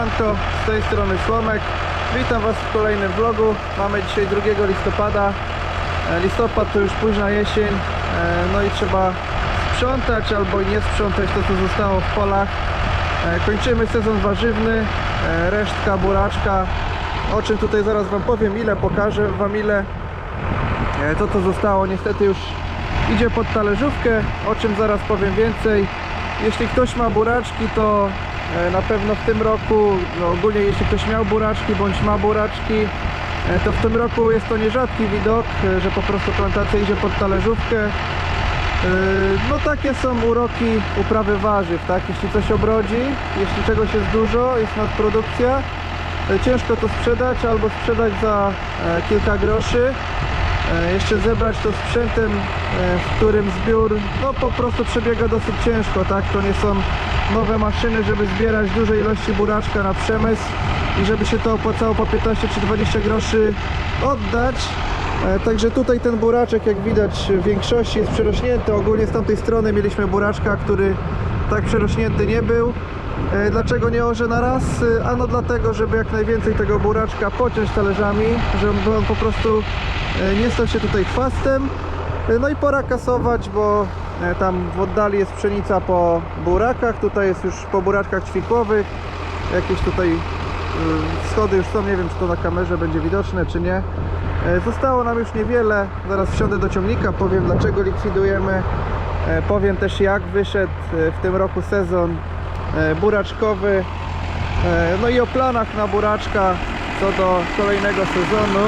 Siemanko, z tej strony Słomek. Witam Was w kolejnym vlogu. Mamy dzisiaj 2 listopada. E, Listopad to już późna jesień, e, no i trzeba sprzątać albo nie sprzątać to, co zostało w polach. E, Kończymy sezon warzywny, resztka, buraczka. O czym tutaj zaraz Wam powiem, ile pokażę Wam ile. To co zostało niestety już idzie pod talerzówkę, o czym zaraz powiem więcej. Jeśli ktoś ma buraczki, to na pewno w tym roku, no ogólnie jeśli ktoś miał buraczki bądź ma buraczki, e, to w tym roku jest to nierzadki widok, e, że po prostu plantacja idzie pod talerzówkę. E, No takie są uroki uprawy warzyw, tak? Jeśli coś obrodzi, jeśli czegoś jest dużo, jest nadprodukcja, e, ciężko to sprzedać albo sprzedać za e, kilka groszy. E, Jeszcze zebrać to sprzętem, e, w którym zbiór no po prostu przebiega dosyć ciężko, tak? To nie są nowe maszyny, żeby zbierać duże ilości buraczka na przemysł i żeby się to opłacało po 15 czy 20 groszy oddać. E, Także tutaj ten buraczek, jak widać, w większości jest przerośnięty. Ogólnie z tamtej strony mieliśmy buraczka, który tak przerośnięty nie był. E, Dlaczego nie orze na raz? E, Ano dlatego, żeby jak najwięcej tego buraczka pociąć talerzami, żeby on po prostu e, nie stał się tutaj chwastem. No i pora kasować, bo tam w oddali jest pszenica po burakach, tutaj jest już po buraczkach ćwikłowych. Jakieś tutaj schody już są, nie wiem czy to na kamerze będzie widoczne czy nie. Zostało nam już niewiele, zaraz wsiądę do ciągnika, powiem dlaczego likwidujemy. Powiem też jak wyszedł w tym roku sezon buraczkowy. E, No i o planach na buraczka co do kolejnego sezonu.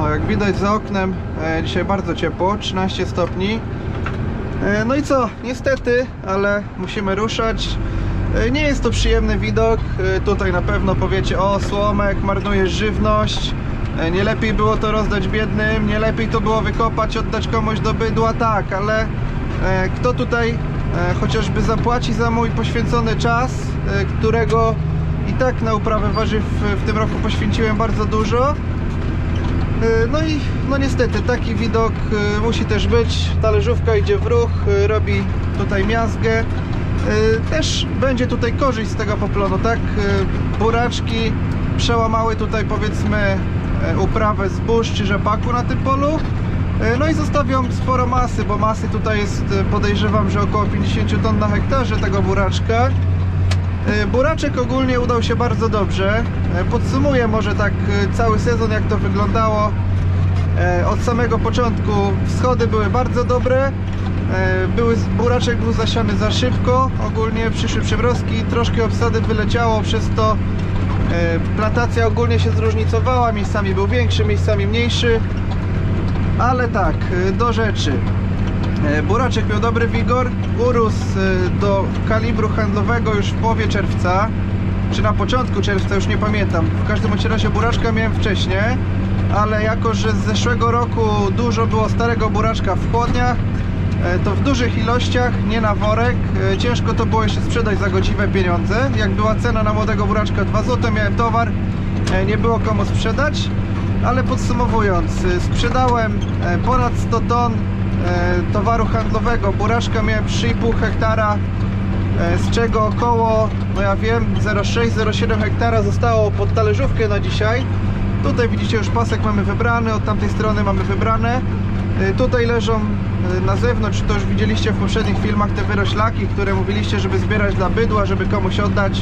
O, jak widać za oknem e, dzisiaj bardzo ciepło, 13 stopni. E, No i co, niestety, ale musimy ruszać. E, Nie jest to przyjemny widok. E, Tutaj na pewno powiecie, o słomek, marnujesz żywność. E, Nie lepiej było to rozdać biednym, nie lepiej to było wykopać, oddać komuś do bydła, tak, ale e, kto tutaj e, chociażby zapłaci za mój poświęcony czas, e, którego i tak na uprawę warzyw e, w tym roku poświęciłem bardzo dużo. E, No i no niestety taki widok e, musi też być. Talerzówka idzie w ruch, e, robi tutaj miazgę. E, Też będzie tutaj korzyść z tego poplonu, tak? E, Buraczki przełamały tutaj powiedzmy e, uprawę zbóż czy rzepaku na tym polu. E, No i zostawią sporo masy, bo masy tutaj jest e, podejrzewam, że około 50 ton na hektarze tego buraczka. E, Buraczek ogólnie udał się bardzo dobrze. Podsumuję może tak cały sezon, jak to wyglądało. Od samego początku wschody były bardzo dobre. Były, buraczek był zasiany za szybko. Ogólnie przyszły przymrozki, troszkę obsady wyleciało, przez to plantacja ogólnie się zróżnicowała. Miejscami był większy, miejscami mniejszy. Ale tak, e, do rzeczy. E, Buraczek miał dobry wigor, urósł e, do kalibru handlowego już w połowie czerwca, czy na początku czerwca, już nie pamiętam. W każdym razie buraczka miałem wcześniej, ale jako, że z zeszłego roku dużo było starego buraczka w chłodniach, e, to w dużych ilościach, nie na worek, e, ciężko to było jeszcze sprzedać za godziwe pieniądze. Jak była cena na młodego buraczka 2 zł, miałem towar, nie było komu sprzedać. Ale podsumowując, y, sprzedałem e, ponad 100 ton e, towaru handlowego. Buraczka miałem 3,5 hektara, e, z czego około, no ja wiem, 0,6-0,7 hektara zostało pod talerzówkę na dzisiaj. Tutaj widzicie już pasek mamy wybrany, od tamtej strony mamy wybrane. Tutaj leżą na zewnątrz, to już widzieliście w poprzednich filmach te wyroślaki, które mówiliście, żeby zbierać dla bydła, żeby komuś oddać.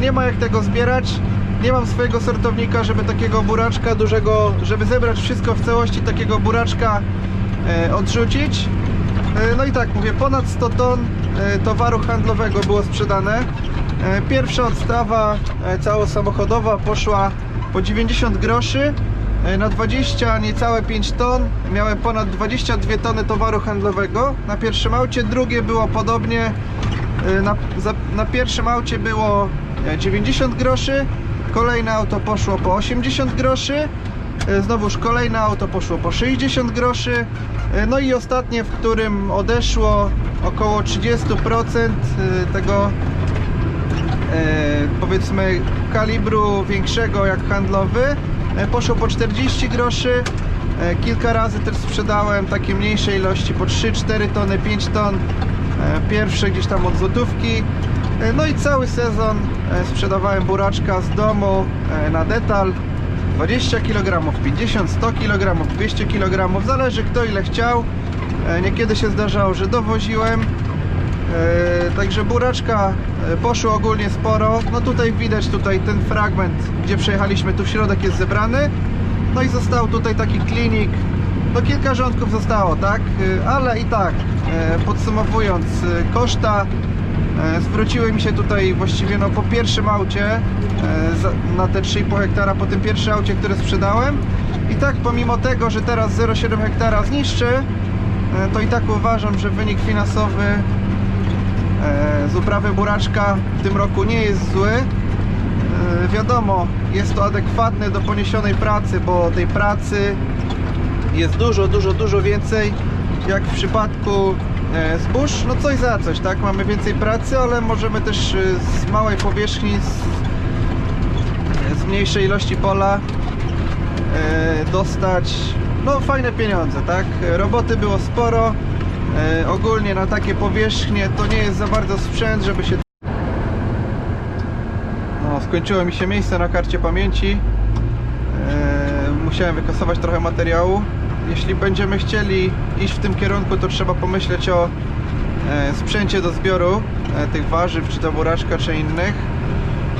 Nie ma jak tego zbierać. Nie mam swojego sortownika, żeby takiego buraczka dużego, żeby zebrać wszystko w całości takiego buraczka e, odrzucić. E, no i tak mówię, ponad 100 ton e, towaru handlowego było sprzedane. E, pierwsza odstawa e, całosamochodowa poszła po 90 groszy. E, Na 20 niecałe 5 ton miałem ponad 22 tony towaru handlowego. Na pierwszym aucie drugie było podobnie. E, Na, za, na pierwszym aucie było e, 90 groszy. Kolejne auto poszło po 80 groszy. E, Znowuż kolejne auto poszło po 60 groszy. E, No i ostatnie, w którym odeszło około 30% e, tego powiedzmy kalibru większego jak handlowy poszło po 40 groszy kilka razy też sprzedałem takie mniejsze ilości po 3, 4 tony, 5 ton pierwsze gdzieś tam od złotówki No i cały sezon e, sprzedawałem buraczka z domu e, na detal 20 kg, 50, 100 kg, 200 kg, zależy kto ile chciał. E, Niekiedy się zdarzało, że dowoziłem. E, Także buraczka e, poszło ogólnie sporo. No tutaj widać tutaj ten fragment, gdzie przejechaliśmy, tu środek jest zebrany. No i został tutaj taki klinik. No kilka rządków zostało, tak? E, Ale i tak, e, podsumowując, e, koszta e, zwróciły mi się tutaj właściwie no po pierwszym aucie e, na te 3,5 hektara, po tym pierwszym aucie, które sprzedałem. I tak pomimo tego, że teraz 0,7 hektara zniszczy, e, to i tak uważam, że wynik finansowy e, z uprawy buraczka w tym roku nie jest zły. E, Wiadomo, jest to adekwatne do poniesionej pracy, bo tej pracy jest dużo, dużo, dużo więcej jak w przypadku e, zbóż, no coś za coś, tak? Mamy więcej pracy, ale możemy też e, z małej powierzchni, z, z mniejszej ilości pola e, dostać no fajne pieniądze, tak? Roboty było sporo. E, ogólnie na takie powierzchnie to nie jest za bardzo sprzęt, żeby się no, skończyło mi się miejsce na karcie pamięci. E, musiałem wykasować trochę materiału. Jeśli będziemy chcieli iść w tym kierunku, to trzeba pomyśleć o e, sprzęcie do zbioru e, tych warzyw, czy to buraczka, czy innych.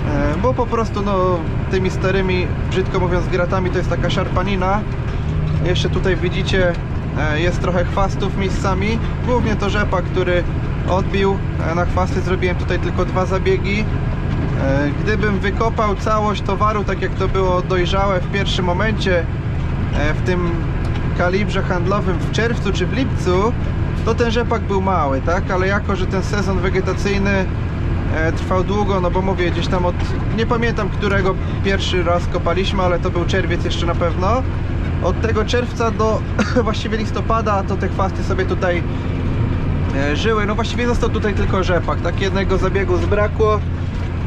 E, Bo po prostu no, tymi starymi, brzydko mówiąc, gratami to jest taka szarpanina. Jeszcze tutaj widzicie, jest trochę chwastów miejscami. Głównie to rzepak, który odbił. Na chwasty zrobiłem tutaj tylko dwa zabiegi. Gdybym wykopał całość towaru, tak jak to było dojrzałe w pierwszym momencie, w tym kalibrze handlowym w czerwcu czy w lipcu, to ten rzepak był mały, tak? Ale jako, że ten sezon wegetacyjny e, trwał długo, no bo mówię, gdzieś tam od, nie pamiętam którego pierwszy raz kopaliśmy, ale to był czerwiec jeszcze na pewno. Od tego czerwca do właściwie listopada to te chwasty sobie tutaj e, żyły. No właściwie został tutaj tylko rzepak, tak jednego zabiegu zbrakło.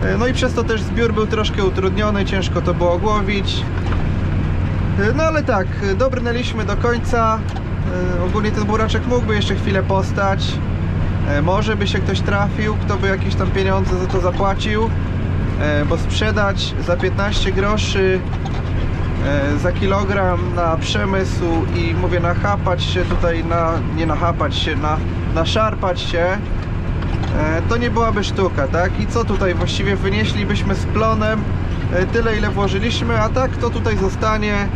E, No i przez to też zbiór był troszkę utrudniony, ciężko to było głowić. E, No ale tak, e, dobrnęliśmy do końca. E, Ogólnie ten buraczek mógłby jeszcze chwilę postać. Może by się ktoś trafił, kto by jakieś tam pieniądze za to zapłacił. Bo sprzedać za 15 groszy za kilogram na przemysł i mówię nachapać się tutaj na, nie nachapać się, na, naszarpać się to nie byłaby sztuka, tak? I co tutaj właściwie wynieślibyśmy z plonem tyle ile włożyliśmy, a tak to tutaj zostanie,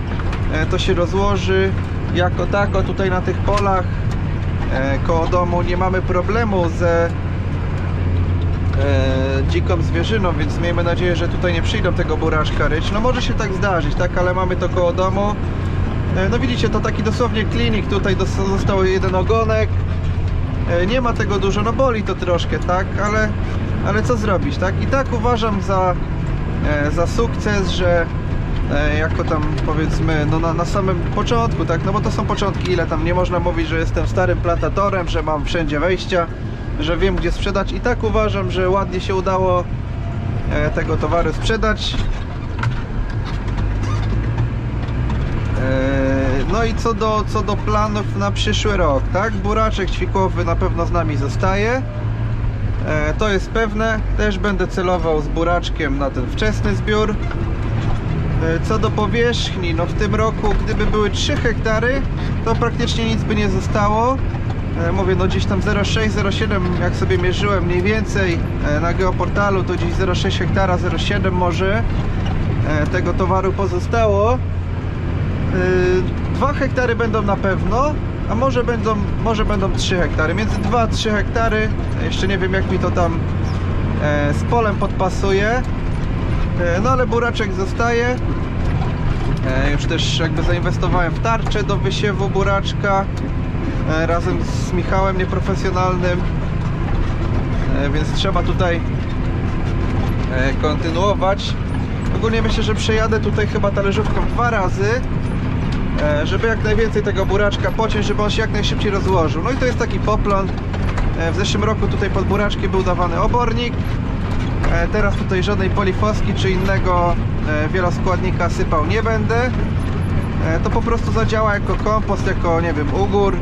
e, to się rozłoży jako tako tutaj na tych polach e, koło domu nie mamy problemu ze e, dziką zwierzyną, więc miejmy nadzieję, że tutaj nie przyjdą tego buraczka ryć. No może się tak zdarzyć, tak, ale mamy to koło domu. E, no widzicie, to taki dosłownie klinik, tutaj został jeden ogonek. E, nie ma tego dużo, no boli to troszkę, tak, ale, ale co zrobić, tak? I tak uważam za, e, za sukces, że e, jako tam powiedzmy, no na, na samym początku, tak, no bo to są początki, ile tam nie można mówić, że jestem starym plantatorem, że mam wszędzie wejścia, że wiem gdzie sprzedać i tak uważam, że ładnie się udało e, tego towaru sprzedać. E, No i co do, co do planów na przyszły rok, tak? Buraczek ćwikowy na pewno z nami zostaje. E, To jest pewne. Też będę celował z buraczkiem na ten wczesny zbiór. E, Co do powierzchni, no w tym roku, gdyby były 3 hektary, to praktycznie nic by nie zostało. E, Mówię, no gdzieś tam 0,6, 0,7, jak sobie mierzyłem mniej więcej na geoportalu, to gdzieś 0,6 hektara, 0,7 może tego towaru pozostało. 2 hektary będą na pewno, a może będą, może będą 3 hektary. Między 2 a 3 hektary. Jeszcze nie wiem jak mi to tam e, z polem podpasuje. E, no ale buraczek zostaje. E, już też jakby zainwestowałem w tarczę do wysiewu buraczka e, razem z Michałem nieprofesjonalnym. E, więc trzeba tutaj e, kontynuować. Ogólnie myślę, że przejadę tutaj chyba talerzówką dwa razy, żeby jak najwięcej tego buraczka pociąć, żeby on się jak najszybciej rozłożył. No i to jest taki poplon. E, W zeszłym roku tutaj pod buraczki był dawany obornik. E, Teraz tutaj żadnej polifoski czy innego e, wieloskładnika sypał nie będę. E, To po prostu zadziała jako kompost, jako nie wiem, ugór.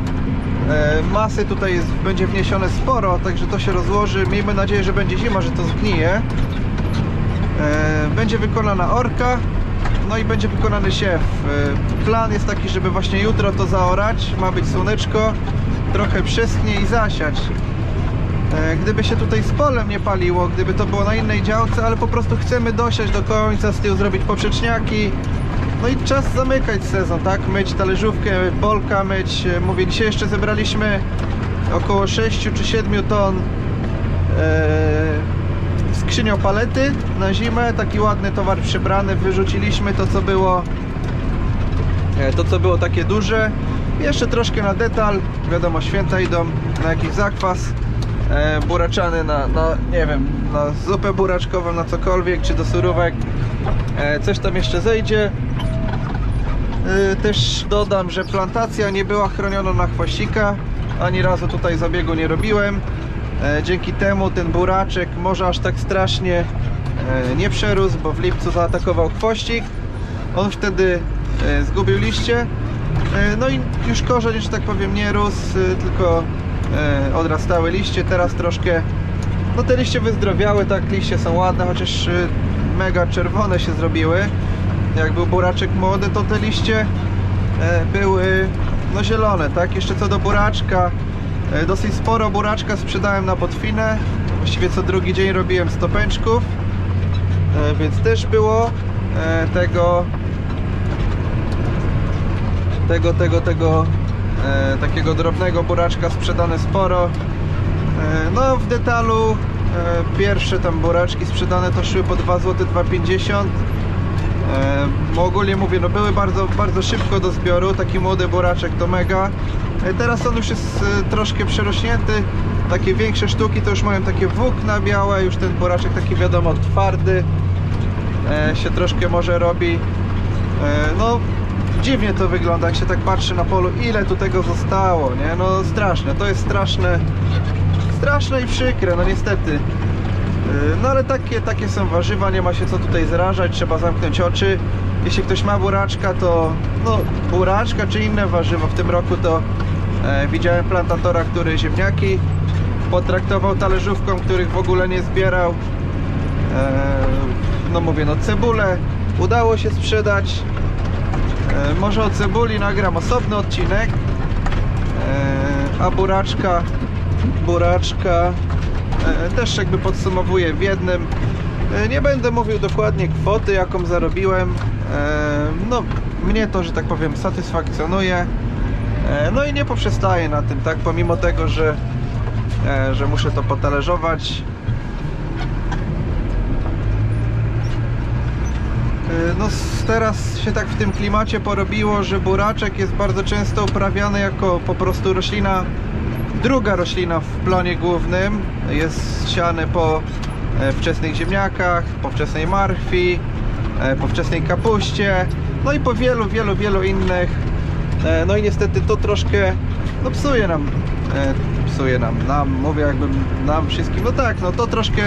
E, Masy tutaj jest, będzie wniesione sporo, także to się rozłoży. Miejmy nadzieję, że będzie zima, że to zgnije. E, Będzie wykonana orka, no i będzie wykonany siew. E, Plan jest taki, żeby właśnie jutro to zaorać. Ma być słoneczko, trochę przyschnie i zasiać. E, Gdyby się tutaj z polem nie paliło, gdyby to było na innej działce, ale po prostu chcemy dosiać do końca, z tyłu zrobić poprzeczniaki. No i czas zamykać sezon, tak? Myć talerzówkę, polka myć. E, Mówię, dzisiaj jeszcze zebraliśmy około 6 czy 7 ton e, skrzynią palety na zimę. Taki ładny towar przybrany. Wyrzuciliśmy to, co było E, to co było takie duże. Jeszcze troszkę na detal. Wiadomo święta idą. Na jakiś zakwas. E, buraczany na, na nie wiem na zupę buraczkową na cokolwiek czy do surówek. E, coś tam jeszcze zejdzie. Też dodam, że plantacja nie była chroniona na chwościka ani razu tutaj zabiegu nie robiłem dzięki temu ten buraczek może aż tak strasznie e, nie przerósł, bo w lipcu zaatakował chwościk on wtedy e, zgubił liście. E, no i już korzeń, że tak powiem nie rósł e, tylko e, odrastały liście. Teraz troszkę no te liście wyzdrowiały, tak liście są ładne chociaż e, mega czerwone się zrobiły. Jak był buraczek młody to te liście e, były no zielone, tak? Jeszcze co do buraczka e, dosyć sporo buraczka sprzedałem na botwinę właściwie co drugi dzień robiłem stopęczków e, więc też było e, tego tego, tego, tego e, takiego drobnego buraczka sprzedane sporo. E, no w detalu e, pierwsze tam buraczki sprzedane to szły po 2 zł 2,50 E, ogólnie mówię, no były bardzo, bardzo szybko do zbioru, taki młody buraczek to mega. E, teraz on już jest e, troszkę przerośnięty, takie większe sztuki to już mają takie włókna białe, już ten buraczek taki wiadomo twardy e, się troszkę może robi. No dziwnie to wygląda, jak się tak patrzy na polu, ile tu tego zostało, nie? No straszne, to jest straszne, straszne i przykre, no niestety. No ale takie, takie są warzywa, nie ma się co tutaj zrażać, trzeba zamknąć oczy. Jeśli ktoś ma buraczka, to no buraczka czy inne warzywo w tym roku to widziałem plantatora, który ziemniaki potraktował talerzówką, których w ogóle nie zbierał. E, no mówię, no cebulę udało się sprzedać. E, może o cebuli nagram osobny odcinek. E, a buraczka, buraczka e, też jakby podsumowuję w jednym. E, Nie będę mówił dokładnie kwoty, jaką zarobiłem. E, No, mnie to, że tak powiem, satysfakcjonuje. E, No i nie poprzestaję na tym, tak? Pomimo tego, że, e, że muszę to potalerzować. E, No teraz się tak w tym klimacie porobiło, że buraczek jest bardzo często uprawiany jako po prostu roślina, druga roślina w plonie głównym. Jest siany po wczesnych ziemniakach, po wczesnej marchwi, po wczesnej kapuście, no i po wielu, wielu, wielu innych. E, No i niestety to troszkę no psuje nam, e, psuje nam, nam, mówię jakbym nam wszystkim, no tak, no to troszkę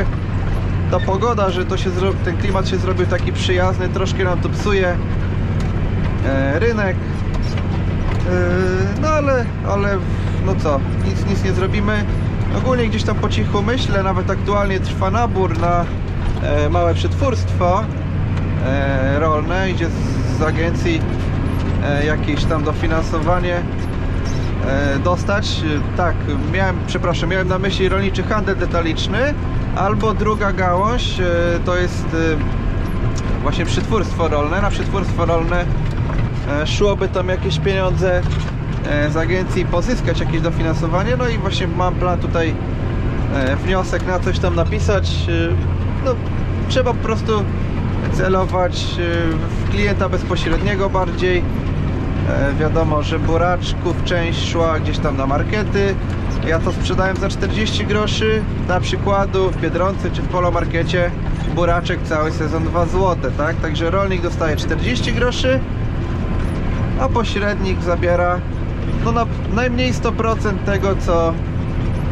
ta pogoda, że to się ten klimat się zrobił taki przyjazny, troszkę nam to psuje e, rynek. No ale, ale no co, nic, nic nie zrobimy. Ogólnie gdzieś tam po cichu myślę, nawet aktualnie trwa nabór na małe przetwórstwo e, rolne, idzie z, z agencji jakieś tam dofinansowanie e, dostać. E, Tak, miałem, przepraszam, miałem na myśli rolniczy handel detaliczny, albo druga gałąź e, to jest e, właśnie przetwórstwo rolne. Na przetwórstwo rolne e, szłoby tam jakieś pieniądze e, z agencji pozyskać jakieś dofinansowanie. No i właśnie mam plan tutaj e, wniosek na coś tam napisać. E, No, trzeba po prostu celować e, w klienta bezpośredniego bardziej. E, Wiadomo, że buraczków część szła gdzieś tam na markety. Ja to sprzedałem za 40 groszy. Dla przykładu w Biedronce czy w Polomarkecie buraczek cały sezon 2 zł, tak? Także rolnik dostaje 40 groszy, a pośrednik zabiera no na najmniej 100% tego, co,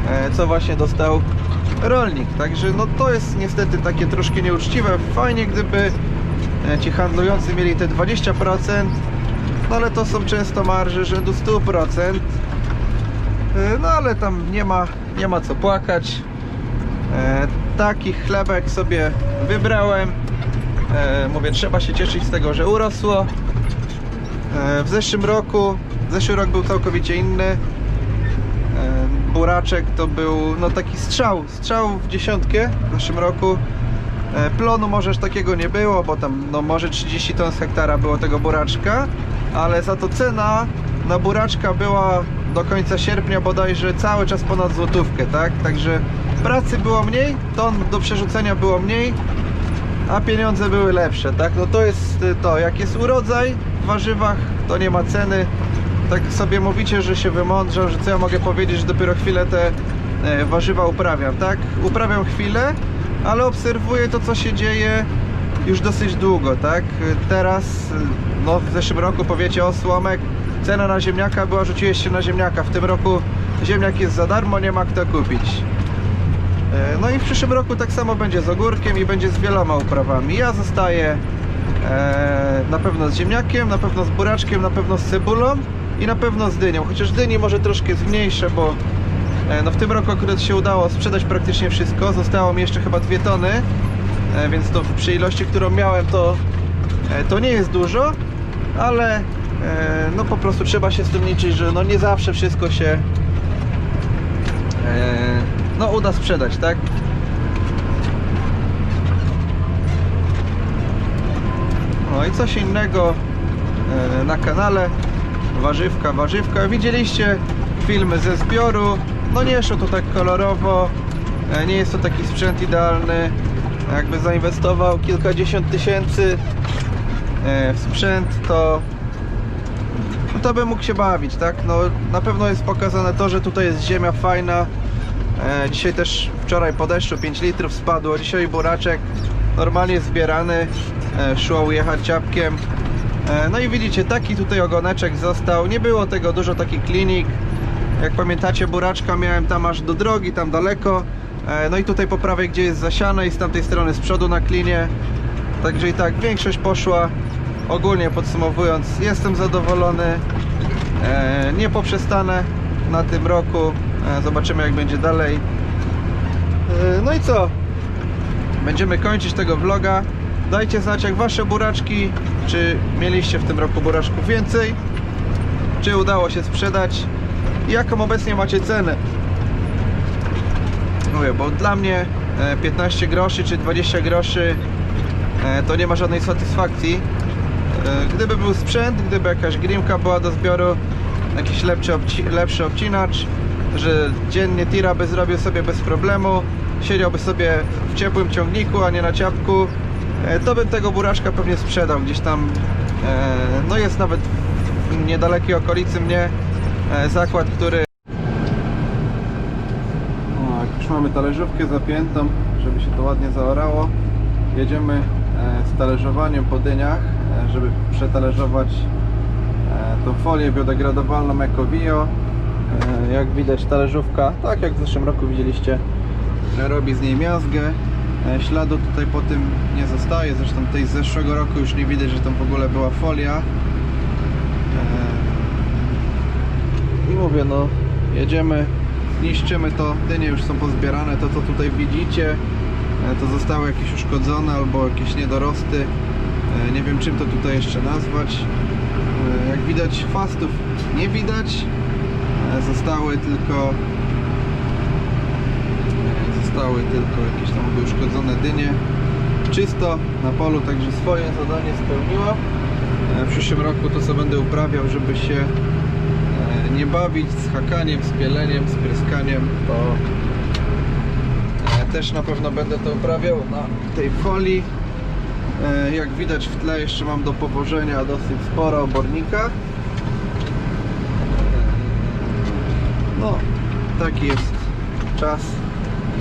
e, co właśnie dostał rolnik. Także no to jest niestety takie troszkę nieuczciwe. Fajnie gdyby e, ci handlujący mieli te 20%, no ale to są często marże rzędu 100%. E, No ale tam nie ma, nie ma co płakać. E, taki chlebek sobie wybrałem. Mówię, trzeba się cieszyć z tego, że urosło. W zeszłym roku, zeszły rok był całkowicie inny. Buraczek to był no taki strzał, strzał w dziesiątkę w zeszłym roku. E, Plonu możesz takiego nie było, bo tam no może 30 ton z hektara było tego buraczka, ale za to cena na buraczka była do końca sierpnia bodajże cały czas ponad złotówkę, tak? Także pracy było mniej, ton do przerzucenia było mniej, a pieniądze były lepsze, tak? No to jest y, to, jak jest urodzaj w warzywach, to nie ma ceny. Tak sobie mówicie, że się wymądrzał, że co ja mogę powiedzieć, że dopiero chwilę te e, warzywa uprawiam, tak? Uprawiam chwilę, ale obserwuję to, co się dzieje już dosyć długo, tak? Teraz, y, no w zeszłym roku powiecie o słomek, cena na ziemniaka była, rzuciłeś się na ziemniaka. W tym roku ziemniak jest za darmo, nie ma kto kupić. E, No i w przyszłym roku tak samo będzie z ogórkiem i będzie z wieloma uprawami. Ja zostaję e, na pewno z ziemniakiem, na pewno z buraczkiem, na pewno z cebulą i na pewno z dynią. Chociaż dyni może troszkę zmniejszę, bo e, no w tym roku akurat się udało sprzedać praktycznie wszystko. Zostało mi jeszcze chyba dwie tony, e, więc to przy ilości, którą miałem, to, e, to nie jest dużo, ale no po prostu trzeba się z tym liczyć, że no nie zawsze wszystko się no uda sprzedać, tak? No i coś innego na kanale Warzywka, warzywka Widzieliście filmy ze zbioru No nie szło to tak kolorowo e, Nie jest to taki sprzęt idealny Jakby zainwestował kilkadziesiąt tysięcy e, w sprzęt to no to by mógł się bawić, tak? No na pewno jest pokazane to, że tutaj jest ziemia fajna E, Dzisiaj też wczoraj po deszczu 5 litrów spadło. Dzisiaj buraczek normalnie zbierany. E, Szło ujechać ciapkiem. E, No i widzicie, taki tutaj ogoneczek został. Nie było tego dużo, taki klinik. Jak pamiętacie, buraczka miałem tam aż do drogi, tam daleko. E, No i tutaj po prawej, gdzie jest zasiane i z tamtej strony z przodu na klinie. Także i tak, większość poszła. Ogólnie podsumowując, jestem zadowolony. E, Nie poprzestanę na tym roku. Zobaczymy jak będzie dalej. No i co? Będziemy kończyć tego vloga. Dajcie znać jak wasze buraczki, czy mieliście w tym roku buraczków więcej, czy udało się sprzedać jaką obecnie macie cenę. Mówię, bo dla mnie e, 15 groszy czy 20 groszy e, to nie ma żadnej satysfakcji. E, Gdyby był sprzęt, gdyby jakaś grimka była do zbioru, jakiś lepszy, obci lepszy obcinacz, że dziennie tira by zrobił sobie bez problemu, siedziałby sobie w ciepłym ciągniku, a nie na ciapku, e, to bym tego buraczka pewnie sprzedał gdzieś tam. e, No jest nawet w niedalekiej okolicy mnie e, zakład, który już mamy talerzówkę zapiętą, żeby się to ładnie zaorało, jedziemy e, z talerzowaniem po dyniach, e, żeby przetalerzować e, tą folię biodegradowalną EcoVio. E, Jak widać talerzówka, tak jak w zeszłym roku widzieliście, robi z niej miazgę. E, Śladu tutaj po tym nie zostaje, zresztą tej z zeszłego roku już nie widać, że tam w ogóle była folia. E, I mówię, no jedziemy, niszczymy to, dynie już są pozbierane, to co tutaj widzicie, e, to zostały jakieś uszkodzone albo jakieś niedorosty. Nie wiem czym to tutaj jeszcze nazwać. Jak widać fastów nie widać, zostały tylko zostały tylko jakieś tam uszkodzone dynie. Czysto na polu, także swoje zadanie spełniło. E, W przyszłym roku to co będę uprawiał, żeby się e, nie bawić z hakaniem, z pieleniem, z pryskaniem, to e, też na pewno będę to uprawiał na tej folii. Jak widać w tle jeszcze mam do powożenia dosyć sporo obornika. No, taki jest czas.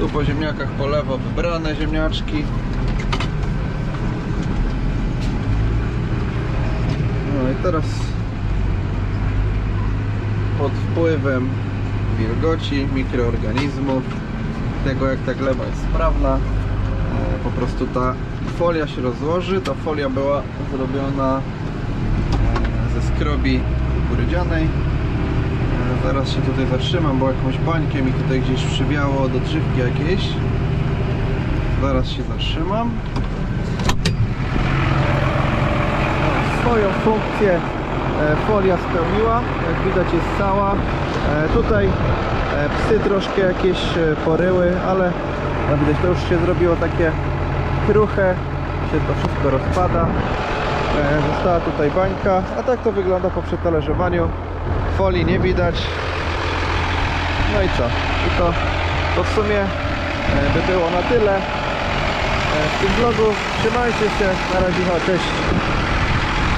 Tu po ziemniakach po lewo wybrane ziemniaczki. No i teraz pod wpływem wilgoci, mikroorganizmów, tego jak ta gleba jest sprawna, e, po prostu ta folia się rozłoży. Ta folia była zrobiona e, ze skrobi kukurydzianej. Zaraz się tutaj zatrzymam, bo jakąś bańkę mi tutaj gdzieś przywiało do drzewki jakiejś. Zaraz się zatrzymam. Swoją funkcję e, folia spełniła, jak widać jest cała. E, Tutaj e, psy troszkę jakieś poryły, ale jak widać to już się zrobiło takie kruche, się to wszystko rozpada. Została tutaj bańka, a tak to wygląda po przetalerzowaniu. Folii nie widać. No i co? I to, to w sumie e, by było na tyle e, w tym vlogu. Trzymajcie się, na razie, cześć.